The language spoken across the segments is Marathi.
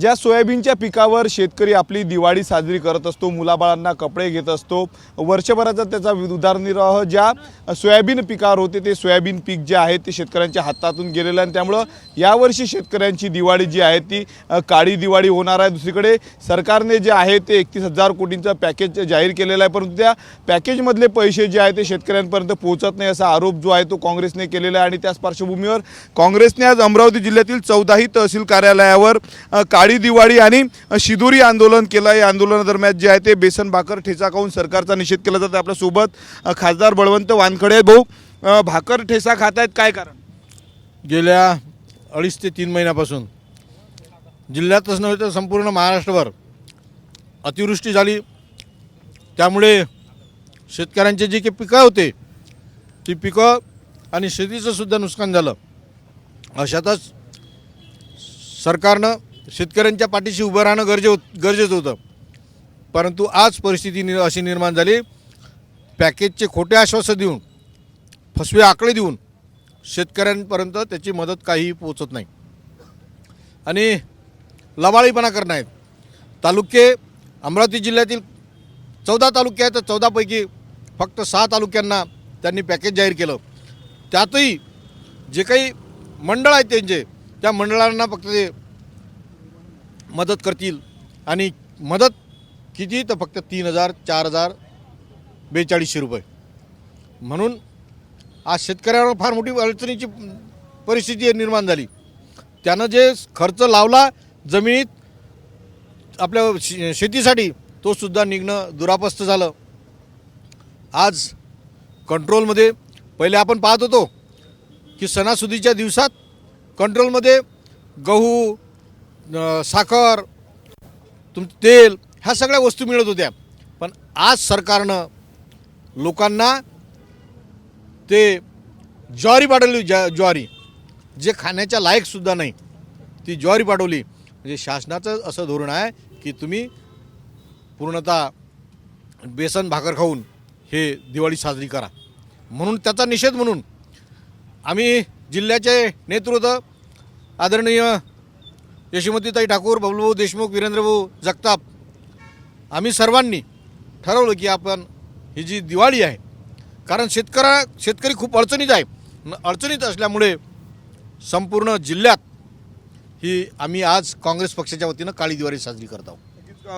ज्या सोयाबीनच्या पिकावर शेतकरी आपली दिवाळी साजरी करत असतो मुलाबाळांना कपडे घेत असतो वर्षभराचा त्याचा उदारनिर्वाह ज्या सोयाबीन पिकावर होते ते सोयाबीन पीक जे आहे ते शेतकऱ्यांच्या हातातून गेलेलं आहे आणि त्यामुळं यावर्षी शेतकऱ्यांची दिवाळी जी आहे ती काळी दिवाळी होणार आहे. दुसरीकडे सरकारने जे आहे ते एकतीस हजार कोटींचं पॅकेज जाहीर केलेलं आहे परंतु त्या पॅकेजमधले पैसे जे आहे ते शेतकऱ्यांपर्यंत पोहोचत नाही असा आरोप जो आहे तो काँग्रेसने केलेला आहे. आणि त्याच पार्श्वभूमीवर काँग्रेसने आज अमरावती जिल्ह्यातील चौदाही तहसील कार्यालयावर काळी काळी दिवाळी आणि शिदुरी आंदोलन केलं. या आंदोलनादरम्यान जे आहे ते बेसन भाकर ठेचा खाऊन सरकारचा निषेध केला जातो. आपल्यासोबत खासदार बळवंत वानखडे भाऊ भाकर ठेचा खात आहेत काय कारण? गेल्या अडीच ते तीन महिन्यापासून जिल्ह्यातच नव्हे तर संपूर्ण महाराष्ट्रभर अतिवृष्टी झाली. त्यामुळे शेतकऱ्यांचे जे काही पिकं होते ती पिकं आणि शेतीचं सुद्धा नुकसान झालं. अशातच सरकारनं शेतकऱ्यांच्या पाठीशी उभं राहणं गरजे होत गरजेचं होतं. परंतु आज परिस्थिती नि अशी निर्माण झाली पॅकेजचे खोटे आश्वासन देऊन फसवे आकडे देऊन शेतकऱ्यांपर्यंत त्याची मदत काहीही पोचत नाही. आणि लबाळीपणा करणं आहेत. तालुके अमरावती जिल्ह्यातील चौदा तालुके आहेत तर चौदापैकी फक्त सहा तालुक्यांना त्यांनी पॅकेज जाहीर केलं. त्यातही जे काही मंडळ आहेत त्यांचे त्या मंडळांना फक्त ते मदत करतील. आणि मदत किती तर फक्त तीन हजार चार हजार बेचाळीसशे रुपये. म्हणून आज शेतकऱ्यांवर फार मोठी अडचणीची परिस्थिती निर्माण झाली. त्यानं जे खर्च लावला जमिनीत आपल्या शे- शेतीसाठी तो सुद्धा निघणं दुरापस्त झालं. आज कंट्रोलमध्ये पहिले आपण पाहत होतो की सणासुदीच्या दिवसात कंट्रोलमध्ये गहू साखर तुम तेल ह्या सगळ्या वस्तू मिळत होत्या. पण आज सरकारनं लोकांना ते ज्वारी पाठवली ज्या ज्वारी जे खाण्याच्या लायकसुद्धा नाही ती ज्वारी पाठवली. म्हणजे शासनाचं असं धोरण आहे की तुम्ही पूर्णतः बेसन भाकर खाऊन हे दिवाळी साजरी करा. म्हणून त्याचा निषेध म्हणून आम्ही जिल्ह्याचे नेतृत्व आदरणीय यशोमतीताई ठाकूर बबलूभाऊ देशमुख वीरेंद्रभाऊ जगताप आम्ही सर्वांनी ठरवलं की आपण ही जी दिवाळी आहे कारण शेतकऱ्या शेतकरी खूप अडचणीत आहे. अडचणीत असल्यामुळे संपूर्ण जिल्ह्यात ही आम्ही आज काँग्रेस पक्षाच्या वतीनं काळी दिवाळी साजरी करत आहोत.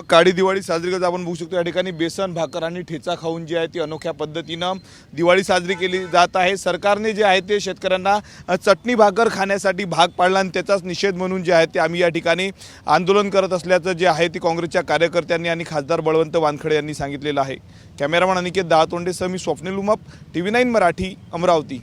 काळी दिवाळी साजरी करत आपण बघू शकतो या ठिकाणी बेसन भाकर आणि ठेचा खाऊन जी आहे ती अनोख्या पद्धतीनं दिवाळी साजरी केली जात आहे. सरकारने जे आहे ते शेतकऱ्यांना चटणी भाकर खाण्यासाठी भाग पाडला आणि त्याचाच निषेध म्हणून जे आहे ते आम्ही या ठिकाणी आंदोलन करत असल्याचं जे आहे ते काँग्रेसच्या कार्यकर्त्यांनी आणि खासदार बळवंत वानखडे यांनी सांगितलेलं आहे. कॅमेरामॅन अनिकेत दहातोंडेसह मी Swapnil Umap T V nine Marathi Amravati.